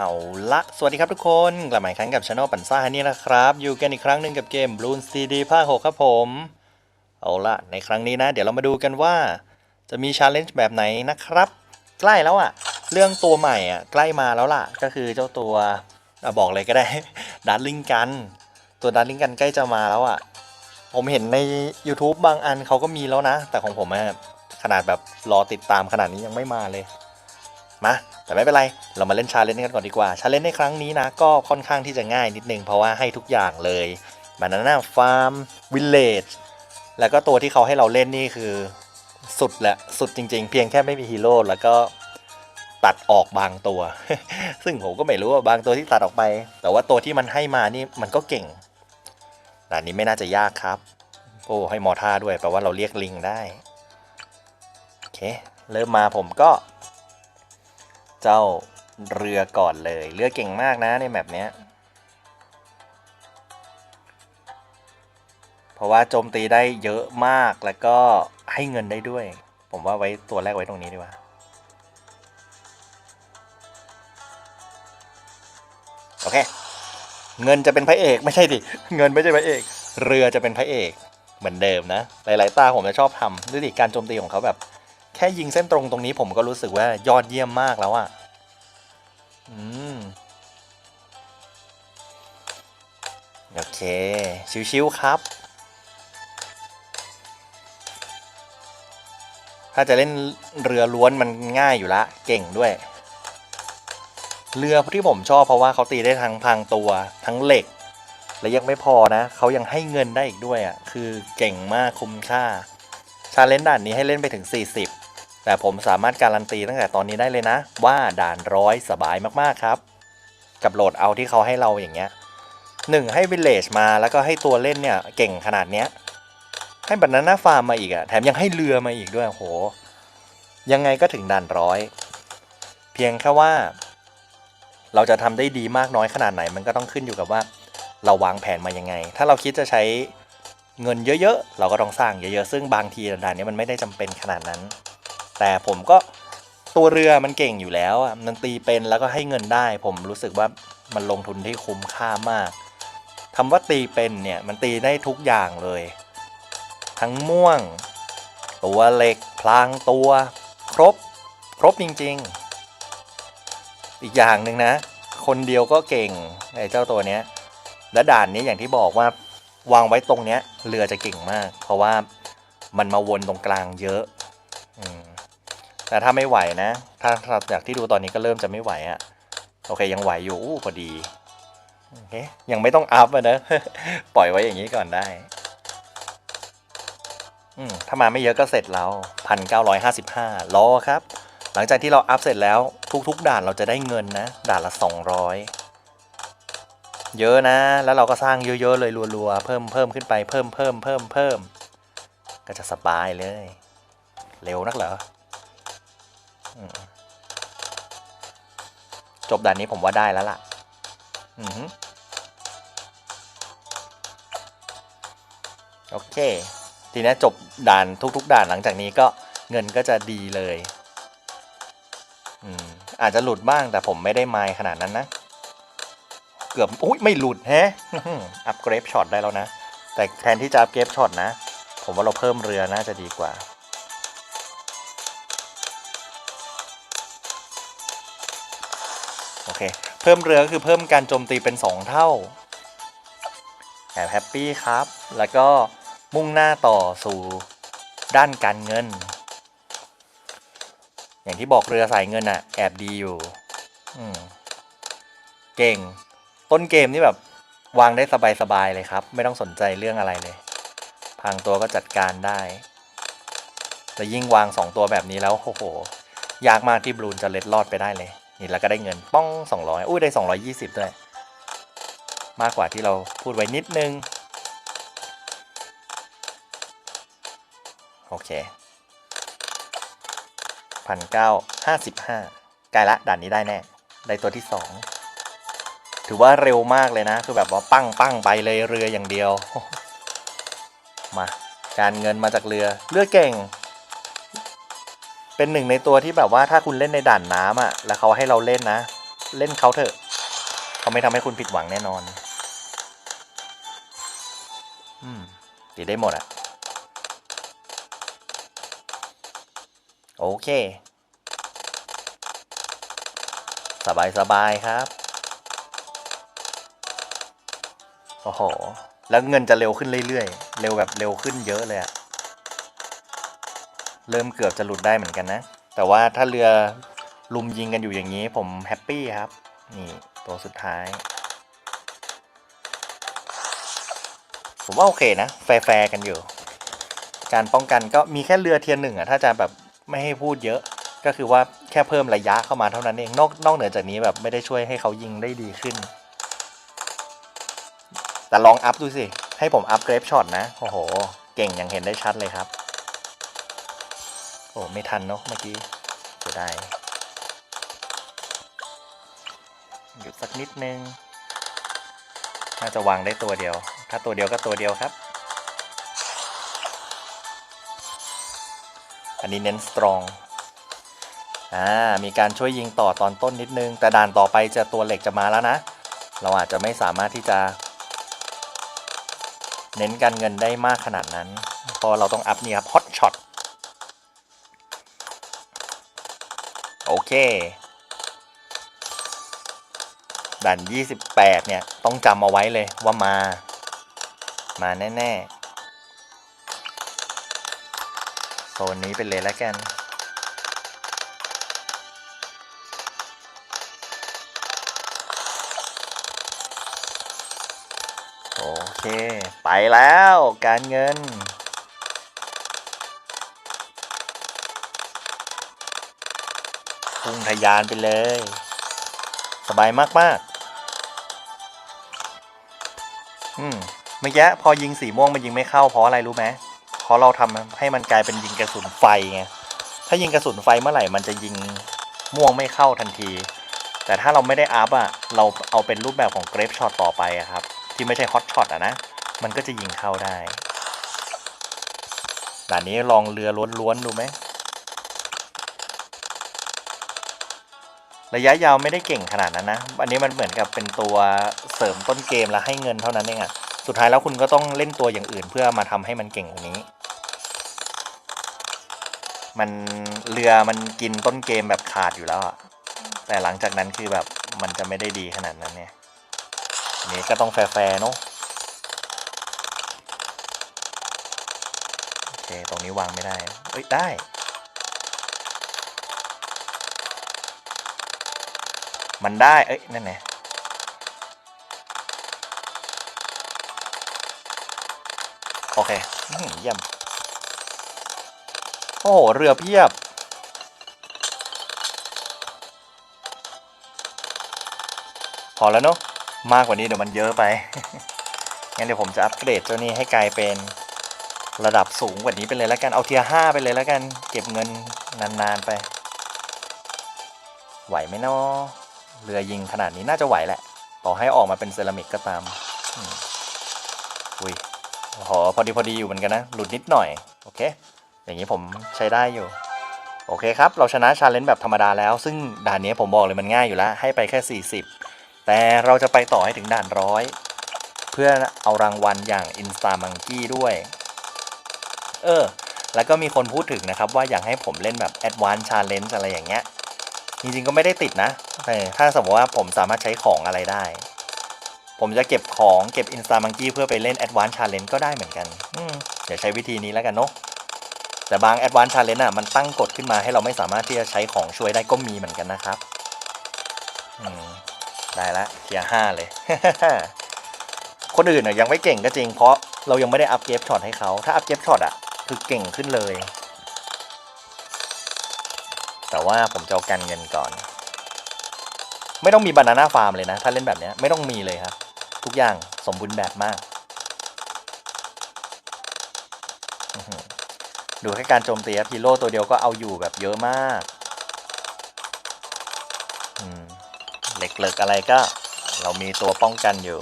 เอาละสวัสดีครับทุกคนกลับมาอีกครั้งกับช anel ปันซ่านี่นะครับ อยู่กันอีกครั้งหนึ่งกับเกม Bloon CD ภาค 6 ครับผม เอาละในครั้งนี้นะ เดี๋ยวเรามาดูกันว่า จะมีชาเลนจ์แบบไหนนะครับ ใกล้แล้วอะเรื่องตัวใหม่อะใกล้มาแล้วล่ะ ก็คือเจ้าตัวอบอกเลยก็ได้ ดัตลิงกัน ตัวดัตลิงกันใกล้จะมาแล้วอะผมเห็นใน YouTube บางอันเขาก็มีแล้วนะ แต่ของผมขนาดแบบรอติดตามขนาดนี้ยังไม่มาเลย มา แต่ไม่เป็นไร เรามาเล่นชาเลนจ์กันก่อนดีกว่าชาเลนจ์ในครั้งนี้นะ ก็ค่อนข้างที่จะง่ายนิดนึง เพราะว่าให้ทุกอย่างเลยบานาน่าฟาร์มวิลเลจแล้วก็ตัวที่เขาให้เราเล่นนี่คือสุดแหละ สุดจริงๆ เพียงแค่ไม่มีฮีโร่แล้วก็ตัดออกบางตัว ซึ่งผมก็ไม่รู้ว่าบางตัวที่ตัดออกไป แต่ว่าตัวที่มันให้มานี่มันก็เก่งด่านนี้ไม่น่าจะยากครับ โอ้ให้มอท่าด้วยแปลว่าเราเรียกลิงได้ โอเค เริ่มมาผมก็ เจ้าเรือก่อนเลย เรือเก่งมากนะในแมปเนี้ย เพราะว่าโจมตีได้เยอะมากแล้วก็ให้เงินได้ด้วย ผมว่าไว้ตัวแรกไว้ตรงนี้ดีกว่า โอเค เงินจะเป็นพระเอกไม่ใช่ดิ เงินไม่ใช่พระเอก เรือจะเป็นพระเอกเหมือนเดิมนะ หลาย ๆ ตาผมจะชอบทำด้วยดิการโจมตีของเขาแบบ แค่ยิงเส้นตรงตรงนี้ผมก็รู้สึกว่ายอดเยี่ยมมากแล้วอะอืม โอเค ชิวๆครับ ถ้าจะเล่นเรือล้วนมันง่ายอยู่ละ เก่งด้วย เรือที่ผมชอบเพราะว่าเขาตีได้ทั้งพรางตัวทั้งเหล็ก และยังไม่พอนะ เขายังให้เงินได้อีกด้วยอะ่ะ คือเก่งมากคุ้มค่าชาเลนจ์ด่านนี้ให้เล่นไปถึง 40 แต่ผมสามารถการันตีตั้งแต่ตอนนี้ได้เลยนะ ว่าด่านร้อยสบายมากๆครับ กับโหลดเอาที่เขาให้เราอย่างเงี้ยหนึ่งให้วิลเลจมาแล้วก็ให้ตัวเล่นเนี่ยเก่งขนาดเนี้ยให้บันนาน่าฟาร์มมาอีกอะแถมยังให้เรือมาอีกด้วยโห ยังไงก็ถึงด่านร้อย เพียงแค่ว่า เราจะทำได้ดีมากน้อยขนาดไหน มันก็ต้องขึ้นอยู่กับว่า เราวางแผนมายังไง ถ้าเราคิดจะใช้เงินเยอะ ๆ เราก็ต้องสร้างเยอะ ๆ ซึ่งบางทีด่านนี้มันไม่ได้จำเป็นขนาดนั้น แต่ผมก็ตัวเรือมันเก่งอยู่แล้วอะมันตีเป็นแล้วก็ให้เงินได้ ผมรู้สึกว่ามันลงทุนที่คุ้มค่ามากคำว่าตีเป็นเนี่ยมันตีได้ทุกอย่างเลย ทั้งม่วง ตัวเหล็กพลางตัว ครบ ครบจริงๆ อีกอย่างหนึ่งนะ คนเดียวก็เก่งไอ้เจ้าตัวเนี้ยและด่านนี้อย่างที่บอกว่าวางไว้ตรงเนี้ยเรือจะเก่งมาก เพราะว่ามันมาวนตรงกลางเยอะ อืม แต่ถ้าไม่ไหวนะถ้าถ้าจากที่ดูตอนนี้ก็เริ่มจะไม่ไหวอะ่ะ โอเคยังไหวอยู่อู้พอดี โอเคยังไม่ต้องอัพอะนะ ปล่อยไว้อย่างนี้ก่อนได้ อืมถ้ามาไม่เยอะก็เสร็จแล้วพันเก้าร้อยห้าสิบห้ารอครับ หลังจากที่เราอัพเสร็จแล้วทุกๆ ด่านเราจะได้เงินนะ ด่านละสองร้อยเยอะนะ แล้วเราก็สร้างเยอะๆเลยรัวๆ เพิ่มเพิ่มขึ้นไปเพิ่มเพิ่มเพิ่มเพิ่มก็จะสบายเลย เร็วนักเหรอ จบด่านนี้ผมว่าได้แล้วล่ะ อือโอเค ทีนี้จบด่านทุก ๆ ด่านหลังจากนี้ก็เงินก็จะดีเลย อืม อาจจะหลุดบ้างแต่ผมไม่ได้ไมล์ขนาดนั้นนะ เกือบอุ้ยไม่หลุดแฮะอัพเกรฟช็อตได้แล้วนะ แต่แทนที่จะอัพเกรฟช็อตนะ ผมว่าเราเพิ่มเรือน่าจะดีกว่า พิ่มเรือก็คือเพิ่มการโจมตีเป็น 2 เท่าแอบแฮปปี้ครับ แล้วก็มุ่งหน้าต่อสู่ด้านการเงิน อย่างที่บอกเรือสายเงินอะแอบดีอยู่อืมเก่ง ต้นเกมนี่แบบวางได้สบาย ๆ เลยครับ ไม่ต้องสนใจเรื่องอะไรเลย พังตัวก็จัดการได้แต่ยิ่งวางสองตัวแบบนี้แล้วโอ้โหยากมากที่บลูนจะเล็ดรอดไปได้เลย นี่แล้วก็ได้เงินป้อง 200 อุ้ยได้ 220 ด้วย มากกว่าที่เราพูดไว้นิดนึง โอเคพันเก้าห้าสิบห้าใกล้ละด่านนี้ได้แน่ ได้ตัวที่สองถือว่าเร็วมากเลยนะ คือแบบว่าปั้งปั้งไปเลยเรืออย่างเดียว มา การเงินมาจากเรือ เรือเก่ง เป็นหนึ่งในตัวที่แบบว่าถ้าคุณเล่นในด่านน้ำอะ แล้วเขาให้เราเล่นนะ เล่นเขาเถอะ เขาไม่ทำให้คุณผิดหวังแน่นอน อืมตีได้หมดอะโอเค สบายสบายครับ โอ้โห แล้วเงินจะเร็วขึ้นเรื่อยๆ เร็วแบบเร็วขึ้นเยอะเลยอะ เริ่มเกือบจะหลุดได้เหมือนกันนะ แต่ว่าถ้าเรือลุมยิงกันอยู่อย่างนี้ผมแฮปปี้ครับ นี่ตัวสุดท้าย ผมว่าโอเคนะ แฟร์กันอยู่ การป้องกันก็มีแค่เรือเทียนหนึ่งอะถ้าจะแบบไม่ให้พูดเยอะ ก็คือว่าแค่เพิ่มระยะเข้ามาเท่านั้นเอง นอกนอกเหนือจากนี้แบบไม่ได้ช่วยให้เขายิงได้ดีขึ้น แต่ลองอัพดูสิ ให้ผมอัพเกรฟช็อตนะ โอ้โห เก่งอย่างเห็นได้ชัดเลยครับ อ้ไม่ทันเนาะเมื่อกี้จะได้หยุดสักนิดนึง น่าจะวางได้ตัวเดียว ถ้าตัวเดียวก็ตัวเดียวครับ อันนี้เน้นสตรองอ่ามีการช่วยยิงต่อตอนต้นนิดนึง แต่ด่านต่อไปจะตัวเหล็กจะมาแล้วนะ เราอาจจะไม่สามารถที่จะ เน้นการเงินได้มากขนาดนั้น เพราะเราต้องอัพเนี่ยครับฮอตช็อต เคด่าน28 เนี่ย ต้องจำเอาไว้เลยว่ามา มาแน่ ๆ โซนนี้เป็นเลยแล้วกัน โอเค ไปแล้วการเงิน พุ่งทะยานไปเลย สบายมากๆอืมเมื่อกี้พอยิงสีม่วงมันยิงไม่เข้าเพราะอะไรรู้ไหมเพราะเราทำให้มันกลายเป็นยิงกระสุนไฟไงถ้ายิงกระสุนไฟเมื่อไหร่มันจะยิงม่วงไม่เข้าทันที แต่ถ้าเราไม่ได้อัพอะเราเอาเป็นรูปแบบของเกรฟช็อตต่อไปอะครับ ที่ไม่ใช่ฮอตช็อตอะนะมันก็จะยิงเข้าได้ด่านนี้ลองเรือล้วนๆดูไหม ระยะยาวไม่ได้เก่งขนาดนั้นนะ อันนี้มันเหมือนกับเป็นตัวเสริมต้นเกมแล้วให้เงินเท่านั้นเองอะสุดท้ายแล้วคุณก็ต้องเล่นตัวอย่างอื่นเพื่อมาทำให้มันเก่งกว่านี้ มันเรือมันกินต้นเกมแบบขาดอยู่แล้วอะแต่หลังจากนั้นคือแบบมันจะไม่ได้ดีขนาดนั้นเนี่ยนนี้ก็ต้องแฟร์ๆเนาะโอเค ตรงนี้วางไม่ได้ เอ้ย ได้ มันได้ เอ้ย นั่นไงโอเคเยี่ยม โอ้โห เรือเพียบ พอแล้วเนอะมากกว่านี้เดี๋ยวมันเยอะไป งั้นเดี๋ยวผมจะอัปเกรดเจ้านี้ให้กลายเป็นระดับสูงกว่านี้ไปเลยแล้วกัน เอาเทียห้าไปเลยแล้วกัน เก็บเงินนานๆไป ไหวไหมเนาะ เรือยิงขนาดนี้น่าจะไหวแหละ ต่อให้ออกมาเป็นเซรามิกก็ตามอุ้ยโอ้โหพอดีพอดีอยู่เหมือนกันนะ หลุดนิดหน่อย โอเค อย่างนี้ผมใช้ได้อยู่ โอเคครับ เราชนะชาเลนจ์แบบธรรมดาแล้ว ซึ่งด่านนี้ผมบอกเลยมันง่ายอยู่แล้ว ให้ไปแค่ 40 แต่เราจะไปต่อให้ถึงด่านร้อยเพื่อเอารางวัลอย่าง Insta Monkey ด้วย เออ แล้วก็มีคนพูดถึงนะครับว่าอยากให้ผมเล่นแบบ Advanced Challenge อะไรอย่างเงี้ย จริงๆก็ไม่ได้ติดนะแต่ถ้าสมมติว่าผมสามารถใช้ของอะไรได้ ผมจะเก็บของเก็บ Insta Monkey เพื่อไปเล่น Advanced Challenge ก็ได้เหมือนกันอืมเดี๋ยวใช้วิธีนี้แล้วกันเนาะแต่บาง Advanced Challenge อะมันตั้งกฎขึ้นมาให้เราไม่สามารถที่จะใช้ของช่วยได้ก็มีเหมือนกันนะครับอืมได้ละเทียห้าเลย คนอื่นน่ะยังไม่เก่งก็จริงเพราะเรายังไม่ได้อัพเกฟช็อตให้เขาถ้าอัพเกฟช็อตอะคือเก่งขึ้นเลย แต่ว่าผมจะเอากันเงินก่อน ไม่ต้องมีบานาน่าฟาร์มเลยนะ ถ้าเล่นแบบนี้ไม่ต้องมีเลยครับ ทุกอย่างสมบูรณ์แบบมาก ดูแค่การโจมตีครับฮีโร่ตัวเดียวก็เอาอยู่แบบเยอะมากเหล็กเล็กอะไรก็ เรามีตัวป้องกันอยู่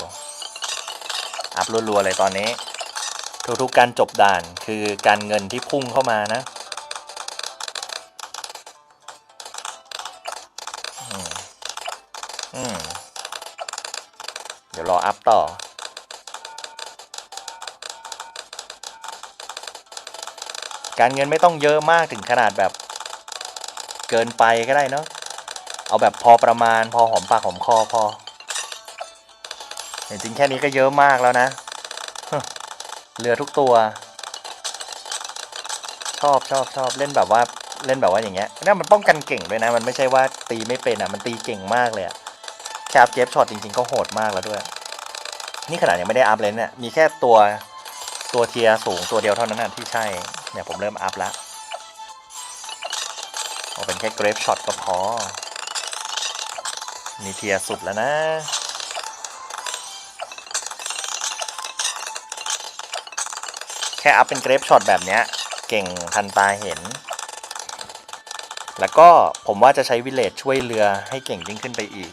อัพรัวๆเลยตอนนี้ ทุกๆการจบด่านคือการเงินที่พุ่งเข้ามานะ รออัพต่อ การเงินไม่ต้องเยอะมากถึงขนาดแบบ เกินไปก็ได้เนาะเอาแบบพอประมาณพอหอมปากหอมคอพอจริงแค่นี้ก็เยอะมากแล้วนะเรือทุกตัว ชอบชอบชอบเล่นแบบว่าเล่นแบบว่าอย่างเงี้ยนี่มันป้องกันเก่งด้วยนะ มันไม่ใช่ว่าตีไม่เป็นอะ มันตีเก่งมากเลยอะแค่อัพเกฟช็อตจริงๆก็โหดมากแล้วด้วย นี่ขนาดยังไม่ได้อัพเลยเนี่ยมีแค่ตัวตัวเทียสูงตัวเดียวเท่านั้นนะที่ใช่เนี่ยผมเริ่มอัพแล้วเอาเป็นแค่เกรฟช็อตก็พอนี่เทียสุดแล้วนะแค่อัพเป็นเกรฟช็อตแบบเนี้ยเก่งทันตาเห็น แล้วก็ผมว่าจะใช้วิเลจช่วยเรือให้เก่งยิ่งขึ้นไปอีก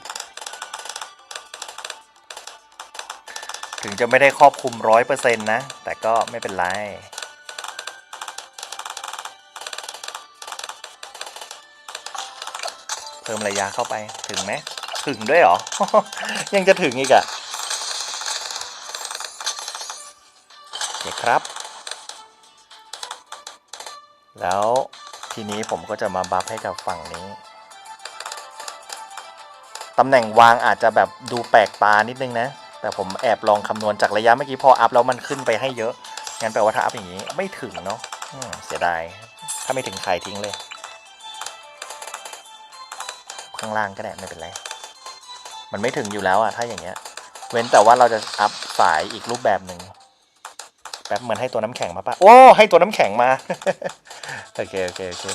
ถึงจะไม่ได้ครอบคลุมร้อยเปอร์เซ็นต์นะ แต่ก็ไม่เป็นไร เพิ่มระยะเข้าไปถึงไหมถึงด้วยหรอ ยังจะถึงอีกอะโอเคครับ แล้วทีนี้ผมก็จะมาบัฟให้กับฝั่งนี้ตำแหน่งวางอาจจะแบบดูแปลกตานิดนึงนะ แต่ผมแอบลองคำนวณจากระยะเมื่อกี้พออัพแล้วมันขึ้นไปให้เยอะงั้นแปลว่าถ้าอัพอย่างนี้ไม่ถึงเนาะเสียดาย ถ้าไม่ถึงใครทิ้งเลย ข้างล่างก็ได้ไม่เป็นไร มันไม่ถึงอยู่แล้วอะถ้าอย่างเงี้ย เว้นแต่ว่าเราจะอัพสายอีกรูปแบบหนึ่งแป๊บเหมือนให้ตัวน้ำแข็งมาปะโอ้ให้ตัวน้ำแข็งมา โอเคโอเคโอเค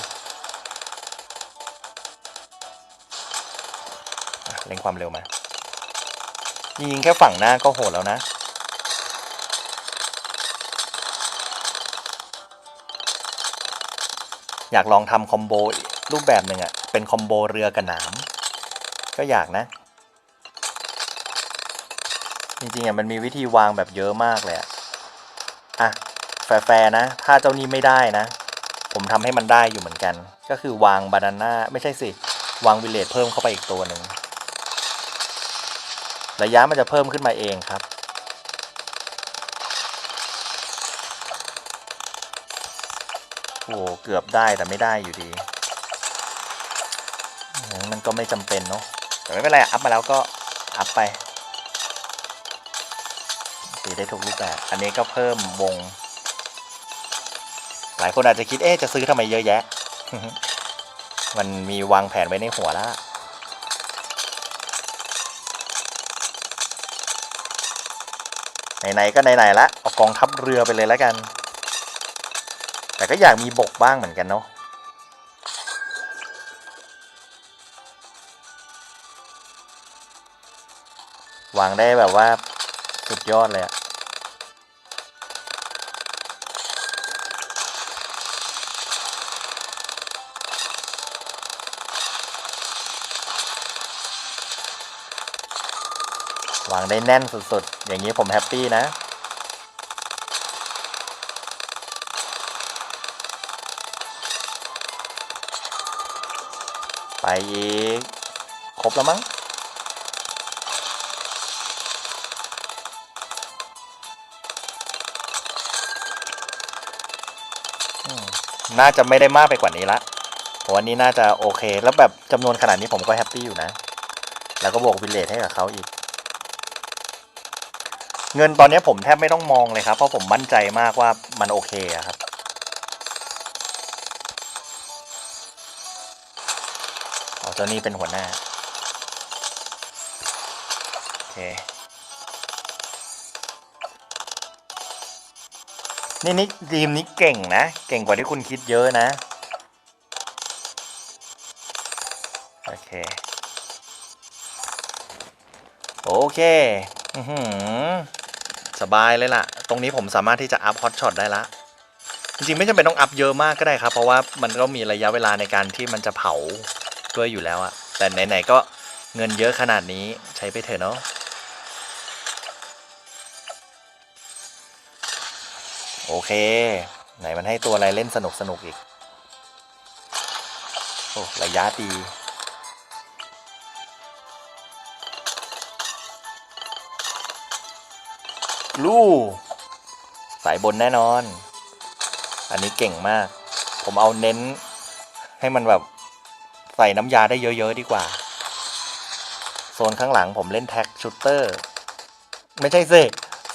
เร่งความเร็วมา ยิงแค่ฝั่งหน้าก็โหดแล้วนะ อยากลองทำคอมโบรูปแบบหนึ่งอะเป็นคอมโบเรือกับหนามก็อยากนะ จริงๆอะมันมีวิธีวางแบบเยอะมากเลยอะอะแฟร์ๆนะ ถ้าเจ้านี้ไม่ได้นะ ผมทำให้มันได้อยู่เหมือนกัน ก็คือวางบานาน่าไม่ใช่สิ วางวิเลจเพิ่มเข้าไปอีกตัวหนึ่ง ระยะมันจะเพิ่มขึ้นมาเองครับ โอ้เกือบได้แต่ไม่ได้อยู่ดีมมันก็ไม่จำเป็นเนาะแต่ไม่เป็นไรอัพมาแล้วก็อัพไปตีได้ทุกรูปแบบ อันนี้ก็เพิ่มวง หลายคนอาจจะคิดเอ๊ะจะซื้อทำไมเยอะแยะ มันมีวางแผนไว้ในหัวแล้ว ไหนๆก็ไหนๆละเอากองทัพเรือไปเลยแล้วกัน แต่ก็อยากมีบกบ้างเหมือนกันเนาะวางได้แบบว่าสุดยอดเลยอะ วางได้แน่นสุดๆ อย่างนี้ผมแฮปปี้นะ ไปอีก ครบแล้วมั้ง น่าจะไม่ได้มากไปกว่านี้ละผมว่านี้น่าจะโอเค แล้วแบบจำนวนขนาดนี้ผมก็แฮปปี้อยู่นะ แล้วก็บวกวิลเลจให้กับเขาอีก เงินตอนนี้ผมแทบไม่ต้องมองเลยครับ เพราะผมมั่นใจมากว่ามันโอเคครับเอาเจ้านี่เป็นหัวหน้า โอเค นี่นี่ทีมนี้เก่งนะ เก่งกว่าที่คุณคิดเยอะนะ โอเค โอเค อือหือ สบายเลยล่ะ ตรงนี้ผมสามารถที่จะอัพฮอตช็อตได้ละ จริงๆ ไม่จำเป็นต้องอัพเยอะมากก็ได้ครับ เพราะว่ามันก็มีระยะเวลาในการที่มันจะเผาด้วยอยู่แล้วอะแต่ไหนๆก็เงินเยอะขนาดนี้ใช้ไปเถอะเนาะโอเค ไหนมันให้ตัวอะไรเล่นสนุกสนุกอีก โอ้ ระยะดี ลูสายบนแน่นอน อันนี้เก่งมาก ผมเอาเน้นให้มันแบบใส่น้ำยาได้เยอะ ๆ ดีกว่า โซนข้างหลังผมเล่นแท็กชูเตอร์ ไม่ใช่สิ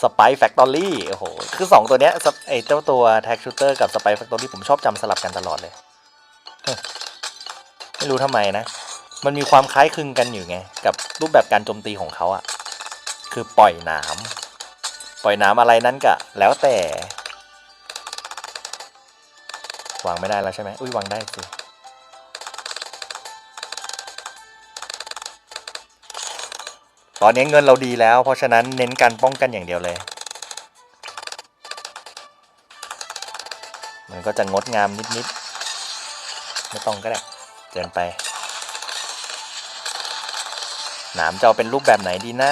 สไปแฟคทอรี่โอ้โห คือสองตัวเนี้ยไอเจ้าตัวแท็กชูเตอร์กับสไปแฟคทอรี่ผมชอบจำสลับกันตลอดเลยเฮ้ยไม่รู้ทำไมนะ มันมีความคล้ายคลึงกันอยู่ไง กับรูปแบบการโจมตีของเขาอะคือปล่อยหนาม ปล่อยนามอะไรนั้นกะแล้วแต่วางไม่ได้แล้วใช่ไหมอุ้ยวางได้สิตอนนี้เงินเราดีแล้ว เพราะฉะนั้นเน้นการป้องกันอย่างเดียวเลย มันก็จะงดงามนิดๆ ไม่ต้องก็ได้เกินไปหนามจะเอาเป็นรูปแบบไหนดีนะ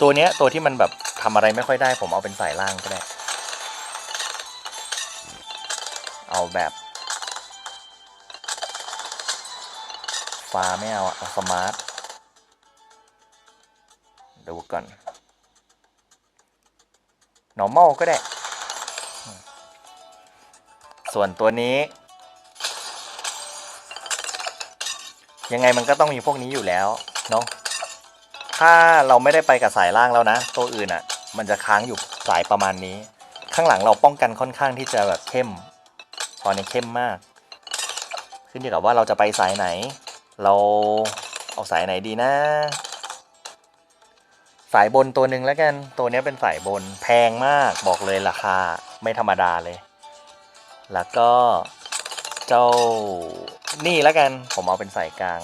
ตัวเนี้ยตัวที่มันแบบ ทำอะไรไม่ค่อยได้ ผมเอาเป็นสายล่างก็ได้ เอาแบบฟ้าไม่เอาอะเอาสมาร์ทดูก่อน normal ก็ได้ ส่วนตัวนี้ ยังไงมันก็ต้องมีพวกนี้อยู่แล้ว เนาะถ้าเราไม่ได้ไปกับสายล่างแล้วนะ ตัวอื่นอะ่ะ มันจะค้างอยู่สายประมาณนี้ ข้างหลังเราป้องกันค่อนข้างที่จะแบบเข้ม ตอนนี้เข้มมาก ขึ้นอยู่กับว่าเราจะไปสายไหน เราเอาสายไหนดีนะ สายบนตัวหนึ่งแล้วกัน ตัวนี้เป็นสายบนแพงมากบอกเลยราคาไม่ธรรมดาเลย แล้วก็เจ้านี่แล้วกัน ผมเอาเป็นสายกลาง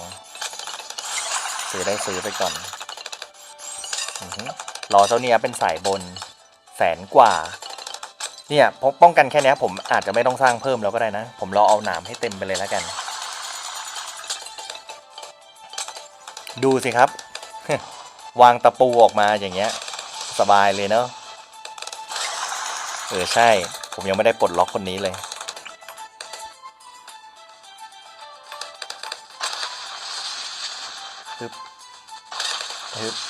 ซื้อได้ซื้อไปก่อน อือ หือรอเจ้าเนี้ยเป็นสายบนแสนกว่า เนี่ยพกป้องกันแค่นี้ผมอาจจะไม่ต้องสร้างเพิ่มแล้วก็ได้นะ ผมรอเอาหนามให้เต็มไปเลยแล้วกัน ดูสิครับ วางตะปูออกมาอย่างเงี้ย สบายเลยเนาะเออใช่ ผมยังไม่ได้ปลดล็อกคนนี้เลย ฮึบฮึบ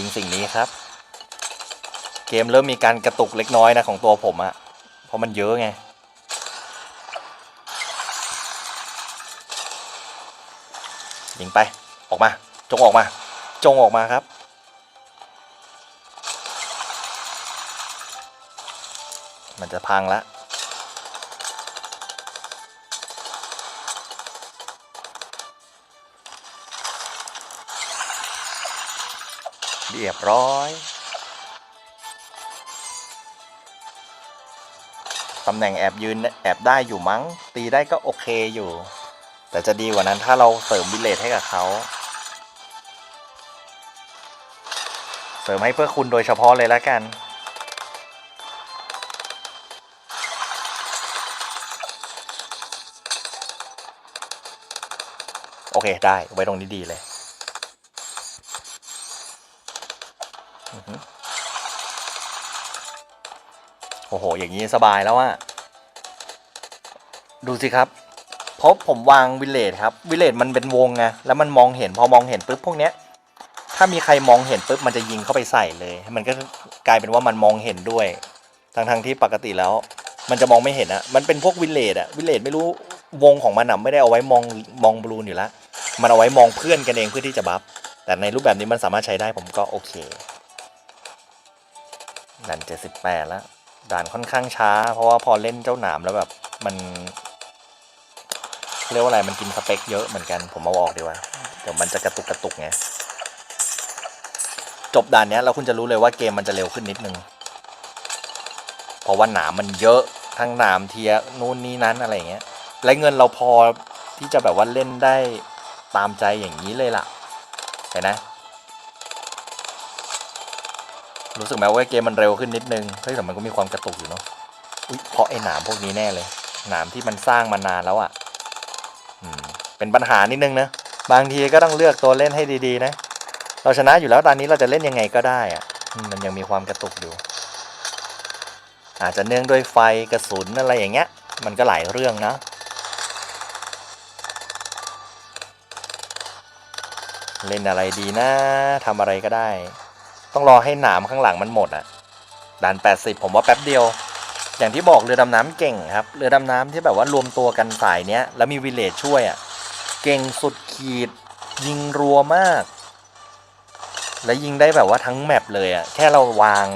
ยิงสิ่งนี้ครับ เกมเริ่มมีการกระตุกเล็กน้อยนะของตัวผมอะเพราะมันเยอะไง ยิงไปออกมา จงออกมา จงออกมาครับ มันจะพังละ เรียบร้อย ตำแหน่งแอบยืนแอบได้อยู่มั้ง ตีได้ก็โอเคอยู่ แต่จะดีกว่านั้นถ้าเราเสริมวิเลตให้กับเขา เสริมให้เพื่อคุณโดยเฉพาะเลยแล้วกันโอเค ได้ ไว้ตรงนี้ดีเลย โอ้โห อย่างนี้สบายแล้วอะดูสิครับ เพราะผมวางวิลเลจครับ วิลเลจมันเป็นวงไง แล้วมันมองเห็น พอมองเห็นปุ๊บพวกเนี้ย ถ้ามีใครมองเห็นปุ๊บมันจะยิงเข้าไปใส่เลย มันก็กลายเป็นว่ามันมองเห็นด้วย ทั้งทงๆที่ปกติแล้ว มันจะมองไม่เห็นอะมันเป็นพวกวิลเลจอะวิลเลจไม่รู้วงของมันอะไม่ได้เอาไว้มองมองบลูนอยู่แล้ว มันเอาไว้มองเพื่อนกันเองเพื่อที่จะบัฟ แต่ในรูปแบบนี้มันสามารถใช้ได้ผมก็โอเคด่นเจ็ดสิบแปดแล้ว ด่านค่อนข้างช้า เพราะว่าพอเล่นเจ้าหนามแล้วแบบมันเรียกว่าอะไรมันกินสเปคเยอะเหมือนกันผมเอาออกดีกว่าเดี๋ยวมันจะกระตุกกระตุกไงจบด่านนี้แล้วคุณจะรู้เลยว่าเกมมันจะเร็วขึ้นนิดนึงเพราะว่าหนามมันเยอะทั้งหนามเทียนู่นนี่นั้นอะไรเงี้ยและเงินเราพอที่จะแบบว่าเล่นได้ตามใจอย่างนี้เลยล่ะเห็นนะ รู้สึกไหมว่าเกมมันเร็วขึ้นนิดนึงเฮ้ยแต่มันก็มีความกระตุกอยู่เนาะอุ๊ยเพราะไอ้หนามพวกนี้แน่เลย หนามที่มันสร้างมานานแล้วอะ่ะเป็นปัญหานิดนึงนะบางทีก็ต้องเลือกตัวเล่นให้ดีๆนะ เราชนะอยู่แล้วตอนนี้เราจะเล่นยังไงก็ได้อะ่ะมมันยังมีความกระตุกอยู่ อาจจะเนื่องด้วยไฟกระสุนอะไรอย่างเงี้ย มันก็หลายเรื่องนะเล่นอะไรดีนะทำอะไรก็ได้ ต้องรอให้หนามข้างหลังมันหมดอะด่าน 80 ผมว่าแป๊บเดียว อย่างที่บอกเรือดำน้ำเก่งครับ เรือดำน้ำที่แบบว่ารวมตัวกันสายเนี้ยแล้วมีวิเลจช่วยอะเก่งสุดขีด ยิงรัวมาก และยิงได้แบบว่าทั้งแมปเลยอะแค่เราวาง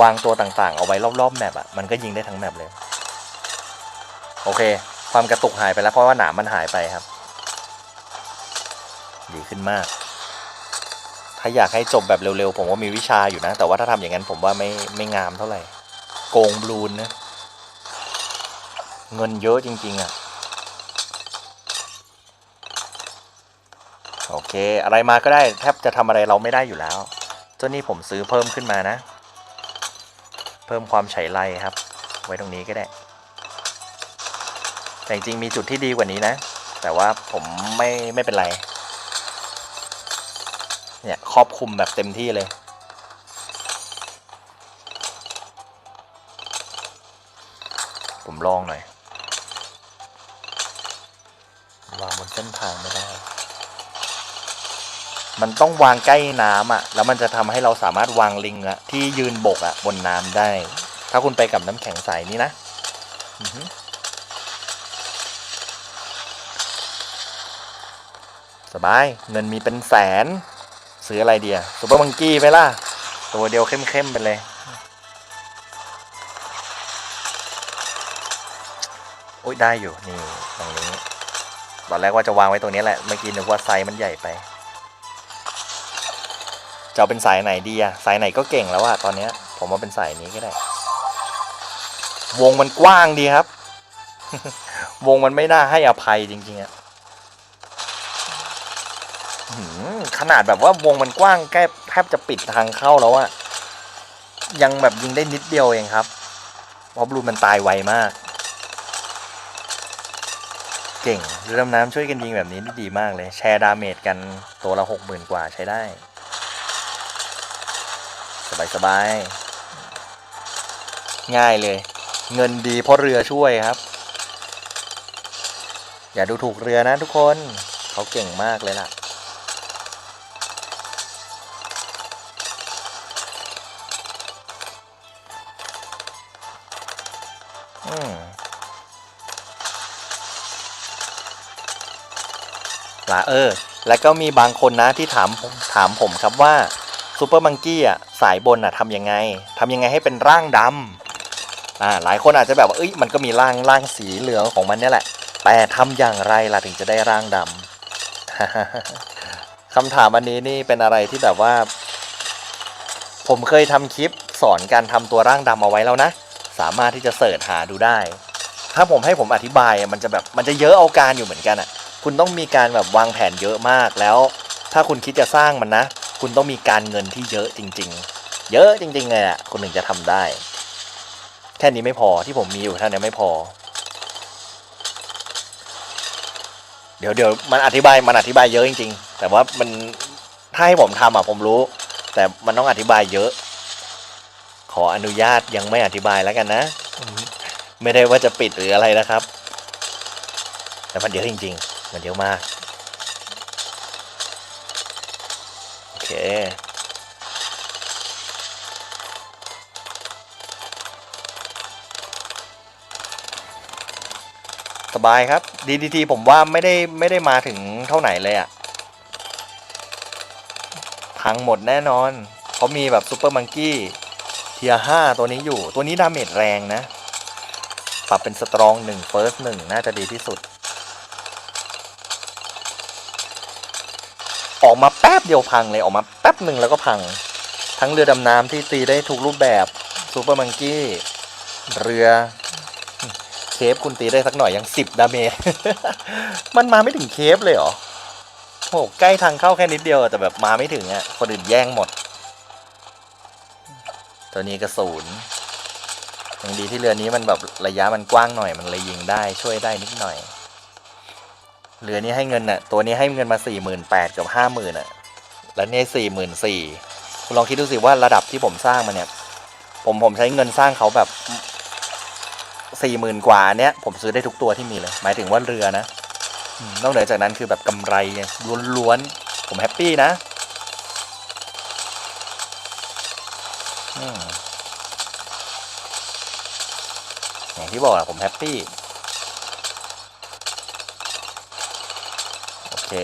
วางตัวต่างๆ เอาไว้รอบๆแมปอะมันก็ยิงได้ทั้งแมปเลย โอเค ความกระตุกหายไปแล้วเพราะว่าหนามมันหายไปครับ ดีขึ้นมาก ถ้าอยากให้จบแบบเร็วๆ ผมว่ามีวิชาอยู่นะ แต่ว่าถ้าทำอย่างนั้นผมว่าไม่ไม่งามเท่าไหร่ โกงบลูนนะ เงินเยอะจริง ๆอะ โอเค อะไรมาก็ได้แทบจะทำอะไรเราไม่ได้อยู่แล้วเจ้านี่ผมซื้อเพิ่มขึ้นมานะ เพิ่มความไฉไลครับ ไว้ตรงนี้ก็ได้ แต่จริงๆมีจุดที่ดีกว่านี้นะ แต่ว่าผมไม่ไม่เป็นไร เนี่ยครอบคลุมแบบเต็มที่เลย ผมลองหน่อยวางบนเส้นทางไม่ได้ มันต้องวางใกล้น้ำอะ แล้วมันจะทำให้เราสามารถวางลิงอะที่ยืนบกอะบนน้ำได้ ถ้าคุณไปกับน้ำแข็งใสนี่นะสบาย เงินมีเป็นแสน ซื้ออะไรเดียซูเปอร์มังกี้ไหมล่ะ ตัวเดียวเข้มๆไปเลย โอ้ยได้อยู่ นี่ตรงนี้ ตอนแรกว่าจะวางไว้ตรงนี้แหละ เมื่อกี้นึกว่าไซส์มันใหญ่ไป จะเเป็นสายไหนดีอะสายไหนก็เก่งแล้วอะตอนเนี้ย ผมว่าเป็นสายนี้ก็ได้ วงมันกว้างดีครับ วงมันไม่น่าให้อภัยจริงๆอะอื้อหือ ขนาดแบบว่าวงมันกว้างแก้แทบจะปิดทางเข้าแล้วอะยังแบบยิงได้นิดเดียวเองครับเพราะบลูนมันตายไวมาก เก่งเรือดำน้ำช่วยกันยิงแบบนี้ดีมากเลย แชร์ดาเมจกันตัวละหกหมื่นกว่าใช้ได้ สบายสบายๆง่ายเลย เงินดีเพราะเรือช่วยครับ อย่าดูถูกเรือนะทุกคน เขาเก่งมากเลยล่ะ ล่ะเออแล้วก็มีบางคนนะที่ถามถามผมครับว่าซูเปอร์มังกี้อะสายบนอะทำยังไงทำยังไงให้เป็นร่างดำอ่าหลายคนอาจจะแบบว่าเอ้ยมันก็มีร่างร่างสีเหลืองของมันเนี่ยแหละ แต่ทำอย่างไรล่ะถึงจะได้ร่างดำคำถามอันนี้นี่เป็นอะไรที่แบบว่า ผมเคยทำคลิปสอนการทำตัวร่างดำเอาไว้แล้วนะ สามารถที่จะเสิร์ชหาดูได้ ถ้าผมให้ผมอธิบายมันจะแบบมันจะเยอะเอาการอยู่เหมือนกันอะ คุณต้องมีการแบบวางแผนเยอะมากแล้ว ถ้าคุณคิดจะสร้างมันนะ คุณต้องมีการเงินที่เยอะจริง ๆ เยอะจริงๆเลยอะคุณถึงจะทำได้ แค่นี้ไม่พอที่ผมมีอยู่เท่านี้ไม่พอ เดี๋ยวเดี๋ยวมันอธิบายมันอธิบายเยอะจริง ๆ แต่ว่ามันถ้าให้ผมทำอะผมรู้ แต่มันต้องอธิบายเยอะ ขออนุญาตยังไม่อธิบายแล้วกันนะไม่ได้ว่าจะปิดหรืออะไรนะครับ แต่มันเยอะจริง ๆ มันเยอะมา โอเค สบายครับ DDT ผมว่าไม่ได้ไม่ได้มาถึงเท่าไหนเลยอะพังหมดแน่นอนเพรามีแบบซูเปอร์มังกี้เทียห้าตัวนี้อยู่ ตัวนี้ดาเมจแรงนะ ปรับเป็นสตรองหนึ่งเฟิร์สหนึ่งน่าจะดีที่สุด ออกมาแป๊บเดียวพังเลยออกมาแป๊บหนึ่งแล้วก็พัง ทั้งเรือดำน้ำที่ตีได้ทุกรูปแบบซูเปอร์มังกี้เรือเคฟคุณตีได้สักหน่อยยังสิบดาเมจมันมาไม่ถึงเคฟเลยเหรอโหใกล้ทางเข้าแค่นิดเดียวแต่แบบมาไม่ถึงอะคนอื่นแย่งหมด ตัวนี้ก็ศูนยังดีที่เรือนี้มันแบบระยะมันกว้างหน่อยมันเลยยิงได้ช่วยได้นิดหน่อย เรือนี้ให้เงินน่ะ ตัวนี้ให้เงินมาสี่หมื่นแปดกับห้าหมื่นอะ แล้วเนี่ยสี่หมื่นสี่คุณลองคิดดูสิว่าระดับที่ผมสร้างมาเนี่ย ผมผมใช้เงินสร้างเขาแบบสี่หมื่นกว่าเนี้ยผมซื้อได้ทุกตัวที่มีเลย หมายถึงว่าเรือนะนอกเหนือจากนั้นคือแบบกำไรล้วนๆ ผมแฮปปี้นะอย่างที่บอกอะผมแฮปปี้ โอ เค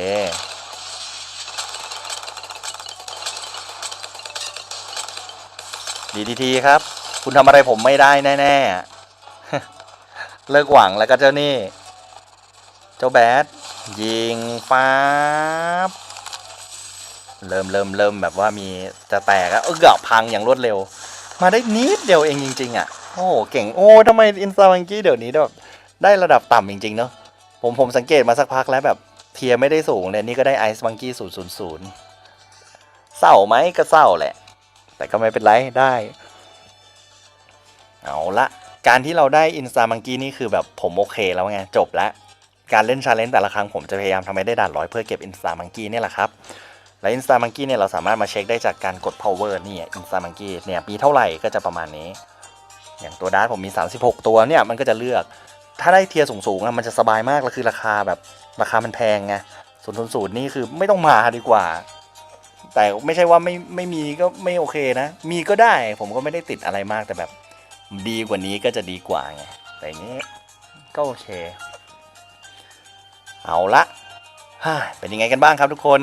ดีทีทีครับ คุณทำอะไรผมไม่ได้แน่ๆ เลิกหวังแล้วก็เจ้านี่ เจ้าแบดยิงฟ้าบเริ่มเริ่มเริ่มแบบว่ามีจะแตกอะเออเกือบพังอย่างรวดเร็ว มาได้นิดเดียวเองจริง ๆ อะ โอ้โหเก่งโอ้ทำไมอินสตาบังกี้เดี๋ยวนี้แบบได้ระดับต่ำจริง ๆ เนาะผมผมสังเกตมาสักพักแล้วแบบ เทียไม่ได้สูงเลยนี่ก็ได้ไอซ์บังกี้ศูนย์ศูนย์ศูนย์เศร้าไหมก็เศร้าแหละ แต่ก็ไม่เป็นไรได้ เอาละการที่เราได้อินสตาบังกี้นี่คือแบบผมโอเคแล้วไง จบแล้ว การเล่นชาเลนจ์แต่ละครั้งผมจะพยายามทำให้ได้ด่านร้อยเพื่อเก็บอินสตาบังกี้นี่แหละครับ และอินสตา m ังกี้เนี่ยเราสามารถมาเช็คได้จากการกด power นี่อินสตา m ังกี้เนี่ยมีเท่าไหร่ก็จะประมาณนี้ อย่างตัวดาร์ผมมี 36 ตัวเนี่ยมันก็จะเลือก ถ้าได้เทียร์สูงๆอะมันจะสบายมากแล้วคือราคาแบบราคามันแพงไงศูนย์ศูนย์นี่คือไม่ต้องมาดีกว่า แต่ไม่ใช่ว่าไม่ไม่มีก็ไม่โอเคนะ มีก็ได้ผมก็ไม่ได้ติดอะไรมากแต่แบบ ดีกว่านี้ก็จะดีกว่าไงแต่อย่างนี้ก็โอเค เอาละเป็นยังไงกันบ้างครับทุกคน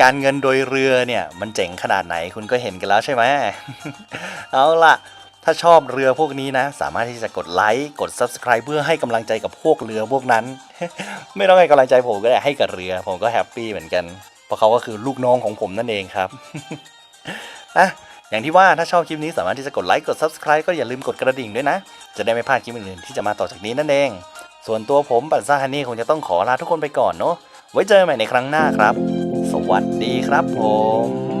การเงินโดยเรือเนี่ยมันเจ๋งขนาดไหนคุณก็เห็นกันแล้วใช่ไหม เอาล่ะ ถ้าชอบเรือพวกนี้นะ สามารถที่จะกดไลค์กด Subscribe เพื่อให้กำลังใจกับพวกเรือพวกนั้น ไม่ต้องให้กำลังใจผมก็ได้ให้กับเรือ ผมก็แฮปปี้เหมือนกัน เพราะเขาก็คือลูกน้องของผมนั่นเองครับอะอย่างที่ว่าถ้าชอบคลิปนี้สามารถที่จะกดไลค์กด Subscribe ก็อย่าลืมกดกระดิ่งด้วยนะ จะได้ไม่พลาดคลิปอื่นๆที่จะมาต่อจากนี้นั่นเอง ส่วนตัวผมปันซ่าฮันนี่คงจะต้องขอลาทุกคนไปก่อนเนาะไว้เจอกันใหม่ในครั้งหน้าครับ สวัสดีครับผม